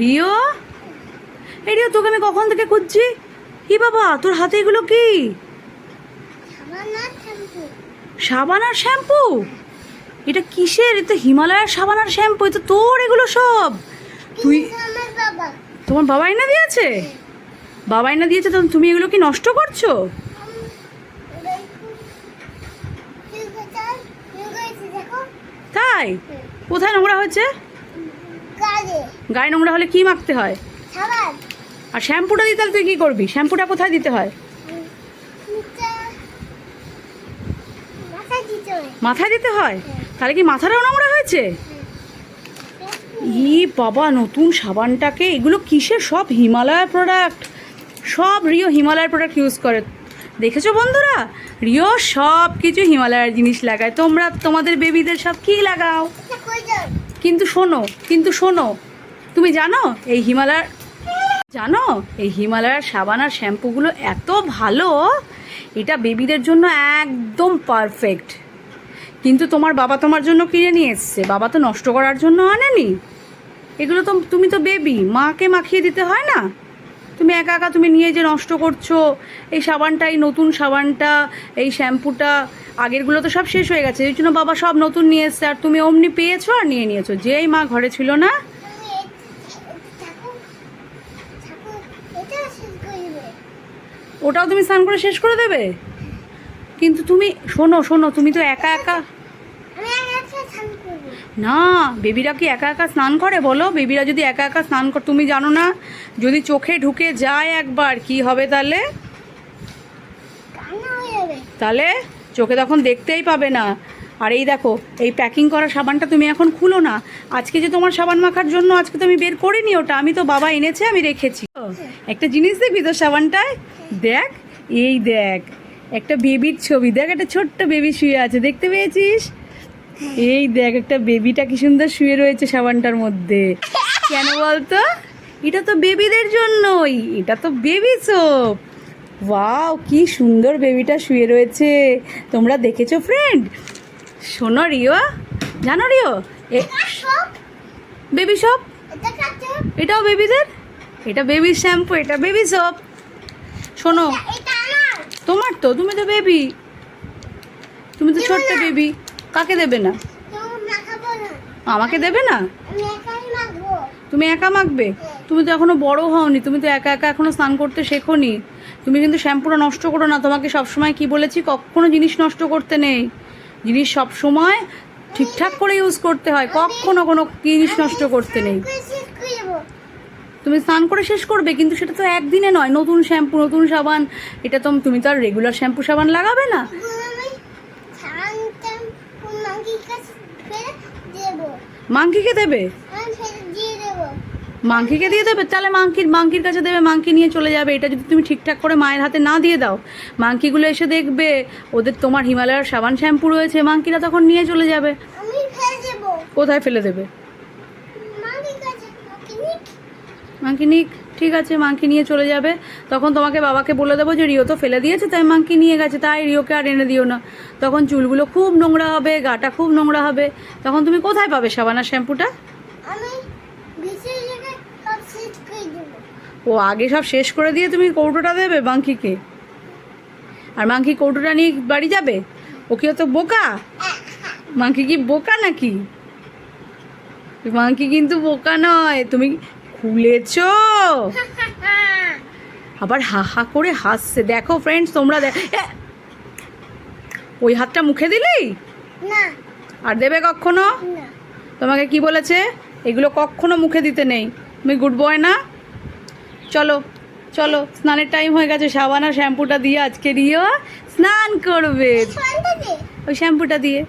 Rio? এই Rio তোকে আমি কখন থেকে খুঁজছি? কি বাবা তোর হাতে এগুলো কি? সাবান আর শ্যাম্পু? এটা কিসের? এটা হিমালয়ের সাবান আর শ্যাম্পু এটা তোর এগুলো সব। তুই তোমার বাবা এনে দিয়েছে? বাবা এনে দিয়েছে তো তুমি এগুলো কি নষ্ট করছ? তাই? কোথায় নোংরা হয়েছে? গায়ে। নোংরা হলে কি মাখতে হয়? আর শ্যাম্পুটা দিতে তুই কী করবি? শ্যাম্পুটা কোথায় দিতে হয়? নিচে মাথা দিতে হয়। মাথায় দিতে হয়? তাহলে কি মাথাটাও নোংরা হয়েছে? ই বাবা নতুন সাবানটাকে? এগুলো কিসের সব হিমালয় প্রোডাক্ট সব রিও হিমালয়ের প্রোডাক্ট ইউজ করে। দেখেছ বন্ধুরা? রিও সব কিছু হিমালয়ের জিনিস লাগায়। তোমরা তোমাদের বেবিদের সব কী লাগাও? কিন্তু শোনো কিন্তু শোনো। তুমি জানো, এই হিমালয়ার জানো, এই হিমালয়ার সাবান আর শ্যাম্পুগুলো এত ভালো, এটা বেবিদের জন্য একদম পারফেক্ট কিন্তু তোমার বাবা তোমার জন্য কিনে নিয়ে এসছে। বাবা তো নষ্ট করার জন্য আনেনি। এগুলো তো তুমি তো বেবি মাকে মাখিয়ে দিতে হয় না? তুমি একা একা তুমি নিয়ে যে নষ্ট করছ, এই সাবানটা, এই নতুন সাবানটা, এই শ্যাম্পুটা, আগেরগুলো তো সব শেষ হয়ে গেছে, এই জন্য বাবা সব নতুন নিয়ে এসছে, আর তুমি অমনি পেয়েছ আর নিয়ে নিয়েছো, যেই মা ঘরে ছিল না? ওটাও তুমি স্নান করে শেষ করে দেবে? কিন্তু তুমি, শোনো শোনো, তুমি তো একা একা আমি আর একটা স্নান করব না বেবিরা কি একা একা স্নান করে? বলো বেবিরা যদি একা একা স্নান কর তুমি জানো না যদি চোখে ঢুকে যায় একবার কি হবে তাহলে? তাহলে চোখে তখন দেখতেই পাবে না। আর এই দেখো এই প্যাকিং করা সাবানটা তুমি এখন খুলো না। আজকে যে তোমার সাবান মাখার জন্য আজকে তো আমি বের করিনি ওটা আমি তো বাবা এনেছে আমি রেখেছি। একটা জিনিস দেখবি তোর সাবানটায়? দেখ এই দেখ একটা বেবির ছবি দেখ একটা ছোট্ট বেবি শুয়ে আছে দেখতে পেয়েছিস? এই দেখ একটা বেবিটা কি সুন্দর শুয়ে রয়েছে সাবানটার মধ্যে। কেন বলতো? এটা তো বেবিদের জন্যই। এটা তো বেবি সোপ। ওয়াও কি সুন্দর বেবিটা শুয়ে রয়েছে। তোমরা দেখেছ ফ্রেন্ড শোনো রিও। জানো রিও? Baby soap? এটাও বেবিদের? এটা বেবি শ্যাম্পু এটা বেবি সোপ। শোনো। তোমার তো তুমি তো বেবি। তুমি তো ছোট্ট বেবি। কাকে দেবে না? না আমাকে দেবে না? তুমি একা মাখবে? তুমি তো এখনও বড় হওনি, তুমি তো একা একা এখনও স্নান করতে শেখোনি। তুমি কিন্তু শ্যাম্পুটা নষ্ট করো না, তোমাকে সবসময় কি বলেছি? কখনো জিনিস নষ্ট করতে নেই। জিনিস সব সময় ঠিকঠাক করে ইউজ করতে হয়, কখনো কোনো জিনিস নষ্ট করতে নেই। তুমি স্নান করে শেষ করবে, কিন্তু সেটা তো একদিনে নয়, নতুন শ্যাম্পু, নতুন সাবান, এটা তো তুমি তো আর রেগুলার শ্যাম্পু সাবান লাগাবে না আমি ছান টান কোন মাঙ্কির কাছে ফেলে দেবো মাংকিকে দেবে। দিয়ে মাংকিকে দিয়ে দেবে? তাহলে মাংকির মাংকির কাছে দেবে মাংকি নিয়ে চলে যাবে। এটা যদি তুমি ঠিকঠাক করে মায়ের হাতে না দিয়ে দাও মাংকিগুলো এসে দেখবে ওদের তোমার হিমালয়ের সাবান শ্যাম্পু রয়েছে মাংকিরা তখন নিয়ে চলে যাবে। কোথায় ফেলে দেবে? মাংকি নিক। ঠিক আছে মাংকি নিয়ে চলে যাবে। তখন তোমাকে বাবাকে বলে দেবো যে রিও তো ফেলে দিয়েছে তাই মাংকি নিয়ে গেছে তাই রিওকে আর এনে দিও না। তখন চুলগুলো খুব নোংরা হবে গাটা খুব নোংরা হবে। তখন তুমি কোথায় পাবে সাবান শ্যাম্পুটা? ও আগে সব শেষ করে দিয়ে তুমি কৌটোটা দেবে মাংকিকে আর মাংকি কৌটোটা নিয়ে বাড়ি যাবে? ও কি তো বোকা? মাংকি কি বোকা নাকি? মাংকি কিন্তু বোকা নয়। তুমি খুলেছো আবার হা হা করে হাসছে। দেখো ফ্রেন্ডস তোমরা দেখ ওই হাতটা মুখে দিলি? আর দেবে কখনো? তোমাকে কি বলেছে? এগুলো কখনো মুখে দিতে নেই। তুমি গুড বয় না? চলো চলো স্নানের টাইম হয়ে গেছে। সাবান আর শ্যাম্পুটা দিয়ে আজকে রিও স্নান করবে। ওই শ্যাম্পুটা দিয়ে।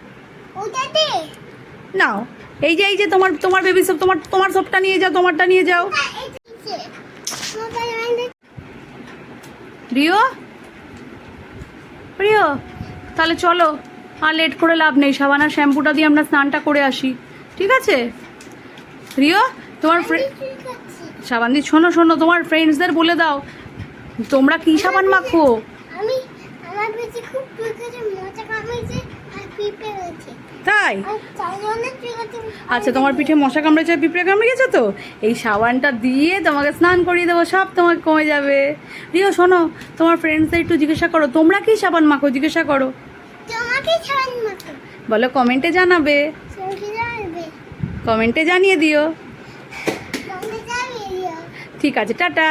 নাও। এই যে এই যে তোমার তোমার বেবি সব তোমার তোমার সবটা নিয়ে যাও, তোমারটা নিয়ে যাও। রিও রিও তাহলে চলো, আর লেট করে লাভ নেই। সাবান আর শ্যাম্পুটা দিয়ে আমরা স্নানটা করে আসি। ঠিক আছে? রিও তোমার সাবান দিয়ে শোনো শোনো, তোমার ফ্রেন্ডসদের বলে দাও। তোমরা কী সাবান মাখো? আমি আমার খুব মজা তাই? আচ্ছা তোমার পিঠে মশা কামড়েছে পিঁপড়ে কামড়ে গেছে তো? এই সাবানটা দিয়ে তোমাকে স্নান করিয়ে দেবো সব তোমার কমে যাবে। রিও শোনো তোমার ফ্রেন্ডসদের একটু জিজ্ঞাসা করো তোমরা কি সাবান মাখো জিজ্ঞাসা করো। বলো কমেন্টে জানাবে। কমেন্টে জানিয়ে দিও। ঠিক আছে টাটা।